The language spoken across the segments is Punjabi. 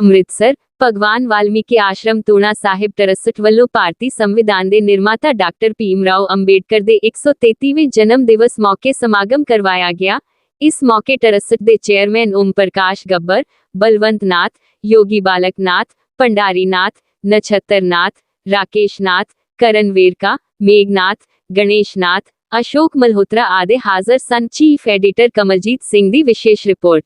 ਅੰਮ੍ਰਿਤਸਰ ਭਗਵਾਨ ਵਾਲਮੀਕੀ ਆਸ਼ਰਮ ਤੂਣਾ ਸਾਹਿਬ ਟਰੱਸਟ ਵੱਲੋਂ ਭਾਰਤੀ ਸੰਵਿਧਾਨ ਦੇ ਨਿਰਮਾਤਾ ਡਾਕਟਰ ਭੀਮ ਰਾਓ ਅੰਬੇਡਕਰ ਦੇ 133ਵੇਂ ਜਨਮ ਦਿਵਸ ਮੌਕੇ ਸਮਾਗਮ ਕਰਵਾਇਆ ਗਿਆ ਇਸ ਮੌਕੇ ਟਰੱਸਟ ਦੇ ਚੇਅਰਮੈਨ ਓਮ ਪ੍ਰਕਾਸ਼ ਗੱਬਰ ਬਲਵੰਤ ਨਾਥ ਯੋਗੀ ਬਾਲਕ ਨਾਥ ਭੰਡਾਰੀ ਨਾਥ ਨਛੱਤਰ ਨਾਥ ਰਾਕੇਸ਼ ਨਾਥ ਕਰਨ ਵੇਰਕਾ ਮੇਘਨਾਥ ਗਣੇਸ਼ ਨਾਥ ਅਸ਼ੋਕ ਮਲਹੋਤਰਾ ਆਦਿ ਹਾਜ਼ਰ ਸਨ। ਚੀਫ ਐਡੀਟਰ ਕਮਲਜੀਤ ਸਿੰਘ ਦੀ ਵਿਸ਼ੇਸ਼ ਰਿਪੋਰਟ।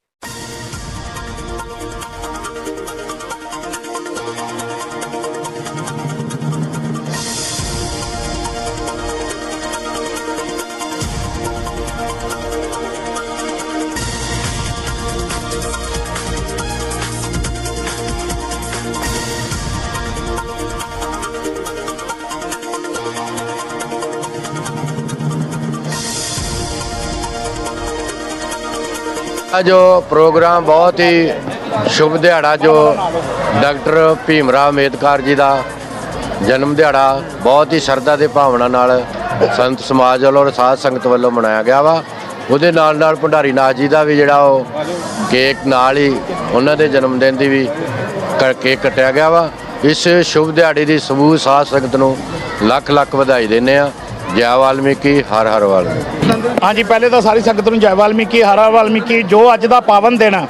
ਜੋ ਪ੍ਰੋਗਰਾਮ ਬਹੁਤ ਹੀ ਸ਼ੁਭ ਦਿਹਾੜਾ ਜੋ ਡਾਕਟਰ ਭੀਮ ਰਾਓ ਅੰਬੇਦਕਰ ਜੀ ਦਾ ਜਨਮ ਦਿਹਾੜਾ ਬਹੁਤ ਹੀ ਸ਼ਰਧਾ ਦੇ ਭਾਵਨਾ ਨਾਲ ਸੰਤ ਸਮਾਜ ਵੱਲੋਂ ਔਰ ਸਾਧ ਸੰਗਤ ਵੱਲੋਂ ਮਨਾਇਆ ਗਿਆ ਵਾ। ਉਹਦੇ ਨਾਲ ਨਾਲ ਭੰਡਾਰੀ ਨਾਥ ਜੀ ਦਾ ਵੀ ਜਿਹੜਾ ਉਹ ਕੇਕ ਨਾਲ ਹੀ ਉਹਨਾਂ ਦੇ ਜਨਮ ਦਿਨ ਦੀ ਵੀ ਕ- ਕੇਕ ਕੱਟਿਆ ਗਿਆ ਵਾ। ਇਸ ਸ਼ੁਭ ਦਿਹਾੜੇ ਦੀ ਸਮੂਹ ਸਾਧ ਸੰਗਤ ਨੂੰ ਲੱਖ ਲੱਖ ਵਧਾਈ ਦਿੰਦੇ ਆ। ਜੈ ਵਾਲਮੀਕੀ, ਹਰ ਹਰ ਵਾਲਮੀਕੀ। ਹਾਂਜੀ, ਪਹਿਲੇ ਤਾਂ ਸਾਰੀ ਸੰਗਤ ਨੂੰ ਜੈ ਵਾਲਮੀਕੀ, ਹਰ ਹਰ ਵਾਲਮੀਕੀ, ਜੋ ਅੱਜ ਦਾ ਪਾਵਨ ਦਿਨ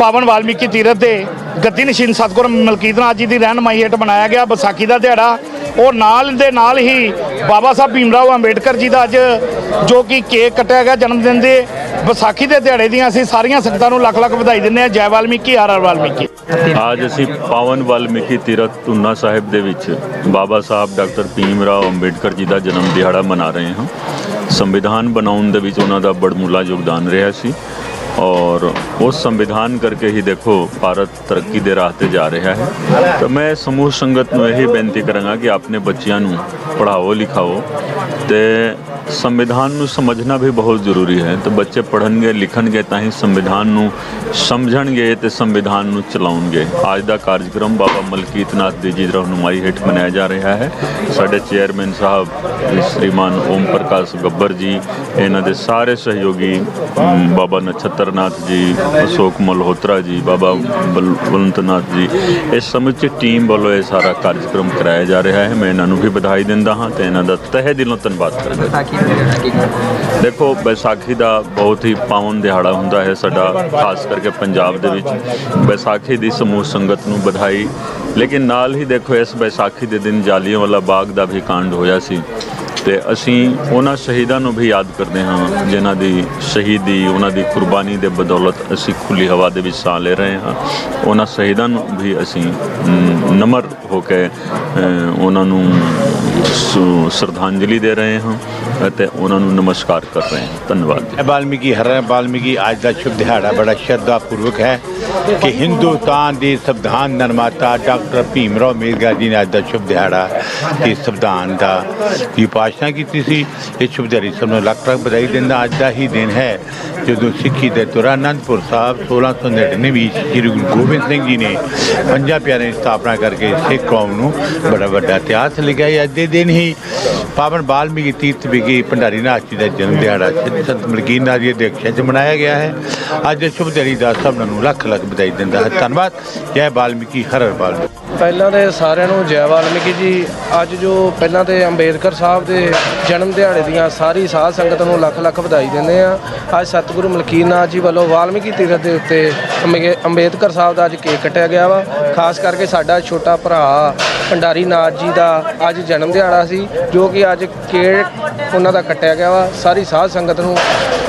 ਪਾਵਨ ਵਾਲਮੀਕੀ ਤੀਰਥ ਦੇ ਗੱਦੀ ਨਸ਼ੀਨ ਸਤਗੁਰ ਮਲਕੀਤ ਨਾਥ ਜੀ ਦੀ ਰਹਿਨਮਾਈ ਹੇਠ ਮਨਾਇਆ ਗਿਆ, ਵਿਸਾਖੀ ਦਾ ਦਿਹਾੜਾ ਉਹ ਨਾਲ ਦੇ ਨਾਲ ਹੀ ਬਾਬਾ ਸਾਹਿਬ ਭੀਮ ਰਾਓ ਅੰਬੇਡਕਰ ਜੀ ਦਾ ਅੱਜ ਜੋ ਕਿ ਕੇਕ ਕੱਟਿਆ ਗਿਆ ਜਨਮ ਦਿਨ ਦੇ, ਵਿਸਾਖੀ ਦੇ ਦਿਹਾੜੇ ਦੀਆਂ ਅਸੀਂ ਸਾਰੀਆਂ ਸੰਗਤਾਂ ਨੂੰ ਲੱਖ ਲੱਖ ਵਧਾਈ ਦਿੰਦੇ ਹਾਂ। ਜੈ ਵਾਲਮੀਕੀ, ਹਰ ਹਰ ਵਾਲਮੀਕੀ। ਅੱਜ ਅਸੀਂ ਪਾਵਨ ਵਾਲਮੀਕੀ ਤੀਰਥ ਤੁਨਾ ਸਾਹਿਬ ਦੇ ਵਿੱਚ ਬਾਬਾ ਸਾਹਿਬ ਡਾਕਟਰ ਭੀਮ ਰਾਓ ਅੰਬੇਡਕਰ ਜੀ ਦਾ ਜਨਮ ਦਿਹਾੜਾ ਮਨਾ ਰਹੇ ਹਾਂ। ਸੰਵਿਧਾਨ ਬਣਾਉਣ ਦੇ ਵਿੱਚ ਉਹਨਾਂ ਦਾ ਬੜਮੁੱਲਾ ਯੋਗਦਾਨ ਰਿਹਾ ਸੀ। ਔਰ ਉਸ ਸੰਵਿਧਾਨ ਕਰਕੇ ਹੀ ਦੇਖੋ ਭਾਰਤ ਤਰੱਕੀ ਦੇ ਰਾਹ ਤੇ ਜਾ ਰਿਹਾ ਹੈ। ਤਾਂ ਮੈਂ ਸਮੂਹ ਸੰਗਤ ਨੂੰ ਇਹ ਬੇਨਤੀ ਕਰਾਂਗਾ ਕਿ ਆਪਣੇ ਬੱਚਿਆਂ ਨੂੰ ਪੜ੍ਹਾਓ, ਲਿਖਾਓ ਤੇ ਸੰਵਿਧਾਨ ਨੂੰ ਸਮਝਣਾ ਵੀ ਬਹੁਤ ਜ਼ਰੂਰੀ ਹੈ। ਤੇ ਬੱਚੇ ਪੜ੍ਹਨਗੇ, ਲਿਖਣਗੇ ਤਾਂ ਹੀ ਸੰਵਿਧਾਨ ਨੂੰ ਸਮਝਣਗੇ ਤੇ ਸੰਵਿਧਾਨ ਨੂੰ ਚਲਾਉਣਗੇ। ਅੱਜ ਦਾ ਕਾਰਜਕ੍ਰਮ ਬਾਬਾ ਮਲਕੀਤ ਨਾਥ ਜੀ ਦੀ ਰਹਿਨੁਮਾਈ ਹੇਠ ਮਨਾਇਆ ਜਾ ਰਿਹਾ ਹੈ। ਸਾਡੇ ਚੇਅਰਮੈਨ ਸਾਹਿਬ ਸ਼੍ਰੀਮਾਨ ਓਮ ਪ੍ਰਕਾਸ਼ ਗੱਬਰ ਜੀ ਇਹਨਾਂ ਦੇ ਸਾਰੇ ਸਹਿਯੋਗੀ ਬਾਬਾ ਨਛੱਤਰ ਨਾਥ ਜੀ ਅਸ਼ੋਕ ਮਲਹੋਤਰਾ ਜੀ ਬਾਬਾ ਬਲਵੰਤ ਨਾਥ ਜੀ ਇਸ ਸਮੁੱਚੀ ਟੀਮ ਵੱਲੋਂ ਇਹ ਸਾਰਾ ਕਾਰਜਕ੍ਰਮ ਕਰਾਇਆ ਜਾ ਰਿਹਾ ਹੈ। ਮੈਂ ਇਹਨਾਂ ਨੂੰ ਵੀ ਵਧਾਈ ਦਿੰਦਾ ਹਾਂ ਤੇ ਇਹਨਾਂ ਦਾ ਤਹਿ ਦਿਲੋਂ ਧੰਨਵਾਦ ਕਰਦਾ? ਦੇਖੋ ਵਿਸਾਖੀ ਦਾ ਬਹੁਤ ਹੀ ਪਾਵਨ ਦਿਹਾੜਾ ਹੁੰਦਾ ਹੈ ਸਾਡਾ ਖਾਸ ਕਰਕੇ ਪੰਜਾਬ ਦੇ ਵਿੱਚ ਵਿਸਾਖੀ ਦੀ ਸਮੂਹ ਸੰਗਤ ਨੂੰ ਵਧਾਈ। ਲੇਕਿਨ ਨਾਲ ਹੀ ਦੇਖੋ, ਇਸ ਵਿਸਾਖੀ ਦੇ ਦਿਨ ਜਾਲੀਆਂਵਾਲਾ ਬਾਗ ਦਾ ਵੀ ਕਾਂਡ ਹੋਇਆ ਸੀ। ਤੇ ਅਸੀਂ ਉਹਨਾਂ ਸ਼ਹੀਦਾਂ ਨੂੰ ਵੀ ਯਾਦ ਕਰਦੇ ਹਾਂ, ਜਿਨ੍ਹਾਂ ਦੀ ਸ਼ਹੀਦੀ, ਉਹਨਾਂ ਦੀ ਕੁਰਬਾਨੀ ਦੇ ਬਦੌਲਤ ਅਸੀਂ ਖੁੱਲੀ ਹਵਾ ਦੇ ਵਿੱਚ ਸਾਹ ਲੈ ਰਹੇ ਹਾਂ। ਉਹਨਾਂ ਸ਼ਹੀਦਾਂ ਨੂੰ ਵੀ ਅਸੀਂ ਨਮਰ ਹੋ ਕੇ ਉਹਨਾਂ ਨੂੰ ਸ਼ਰਧਾਂਜਲੀ ਦੇ ਰਹੇ ਹਾਂ ਅਤੇ ਉਹਨਾਂ ਨੂੰ ਨਮਸਕਾਰ ਕਰ ਰਹੇ ਹਾਂ। ਧੰਨਵਾਦ ਜੀ। ਵਾਲਮੀਕੀ ਹਰ ਵਾਲਮੀਕੀ ਅੱਜ ਦਾ ਸ਼ੁਭ ਦਿਹਾੜਾ ਬੜਾ ਸ਼ਰਧਾ ਪੂਰਵਕ ਹੈ ਕਿ ਹਿੰਦੁਸਤਾਨ ਦੇ ਸੰਵਿਧਾਨ ਨਿਰਮਾਤਾ ਡਾਕਟਰ ਭੀਮ ਰਾਓ ਅੰਬੇਦਕਰ ਜੀ ਨੇ ਅੱਜ ਦਾ ਸ਼ੁਭ ਦਿਹਾੜਾ, ਤੇ ਸੰਵਿਧਾਨ ਦਾ ਦੀ ਪਾਸ਼ਨਾ ਕੀਤੀ ਸੀ। ਇਹ ਸ਼ੁਭ ਸਭ ਨੂੰ ਲੱਖ ਲੱਖ ਵਧਾਈ ਦਿੰਦਾ ਅੱਜ ਦਾ ਹੀ ਦਿਨ ਹੈ। ਜਦੋਂ ਸਿੱਖੀ ਦੇ ਤੁਰ ਅਨੰਦਪੁਰ ਸਾਹਿਬ 1699 ਵਿੱਚ ਸ੍ਰੀ ਗੁਰੂ ਗੋਬਿੰਦ ਸਿੰਘ ਜੀ ਨੇ ਪੰਜਾਂ ਪਿਆਰਿਆਂ ਦੀ ਸਥਾਪਨਾ ਕਰਕੇ ਸਿੱਖ ਕੌਮ ਨੂੰ ਬੜਾ ਵੱਡਾ ਇਤਿਹਾਸ ਲਿਖਿਆ ਅੱਜ ਦੇ ਦਿਨ ਹੀ ਪਾਵਨ ਬਾਲਮੀਕੀ ਤੀਰਥ ਵਿਖੇ ਭੰਡਾਰੀ ਨਾਥ ਜੀ ਦਾ ਜਨਮ ਦਿਹਾੜਾ ਸੰਤ ਮਲਕੀਤ ਨਾਥ ਜੀ ਦੇ ਅਕਸ਼ਰ 'ਚ ਮਨਾਇਆ ਗਿਆ ਹੈ। ਅੱਜ ਦੇ ਸ਼ੁਭ ਦਿਹਾੜੀ ਦਾ ਸਭ ਨੂੰ ਲੱਖ ਲੱਖ ਵਧਾਈ ਦਿੰਦਾ ਹੈ ਧੰਨਵਾਦ। ਜੈ ਵਾਲਮੀਕੀ ਹਰ ਹਰ ਵਾਲਮੀਕੀ ਪਹਿਲਾਂ ਤੇ ਸਾਰਿਆਂ ਨੂੰ ਜੈ ਵਾਲਮੀਕੀ ਜੀ ਅੱਜ ਜੋ ਪਹਿਲਾਂ ਤੇ ਅੰਬੇਦਕਰ ਸਾਹਿਬ ਦੇ ਜਨਮ ਦਿਹਾੜੇ ਦੀਆਂ ਸਾਰੀ ਸਾਧ ਸੰਗਤ ਨੂੰ ਲੱਖ ਲੱਖ ਵਧਾਈ ਦਿੰਦੇ ਆ ਅੱਜ ਸਤਿਗੁਰੂ ਮਲਕੀਤ ਨਾਥ ਜੀ ਵੱਲੋਂ ਵਾਲਮੀਕੀ ਤੀਰਥ ਦੇ ਉੱਤੇ ਅੰਬੇ- ਅੰਬੇਦਕਰ ਸਾਹਿਬ ਦਾ ਅੱਜ ਕੇਕ ਕੱਟਿਆ ਗਿਆ ਵਾ। ਖਾਸ ਕਰਕੇ ਸਾਡਾ ਛੋਟਾ ਭਰਾ ਭੰਡਾਰੀ ਨਾਥ ਜੀ ਦਾ ਅੱਜ ਜਨਮ ਦਿਹਾੜਾ ਸੀ ਜੋ ਕਿ ਅੱਜ ਕੇਕ ਉਹਨਾਂ ਦਾ ਕੱਟਿਆ ਗਿਆ ਵਾ। ਸਾਰੀ ਸਾਧ ਸੰਗਤ ਨੂੰ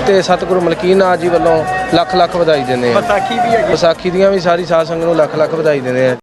ਤੇ ਸਤਿਗੁਰੂ ਮਲਕੀਤ ਨਾਥ ਜੀ ਵੱਲੋਂ ਲੱਖ ਲੱਖ ਵਧਾਈ ਦਿੰਦੇ ਆ ਵਿਸਾਖੀ ਵੀ ਹੈਗੀ। ਵਿਸਾਖੀ ਦੀਆਂ ਵੀ ਸਾਰੀ ਸਾਧ ਸੰਗਤ ਨੂੰ ਲੱਖ ਲੱਖ ਵਧਾਈ ਦਿੰਦੇ ਆ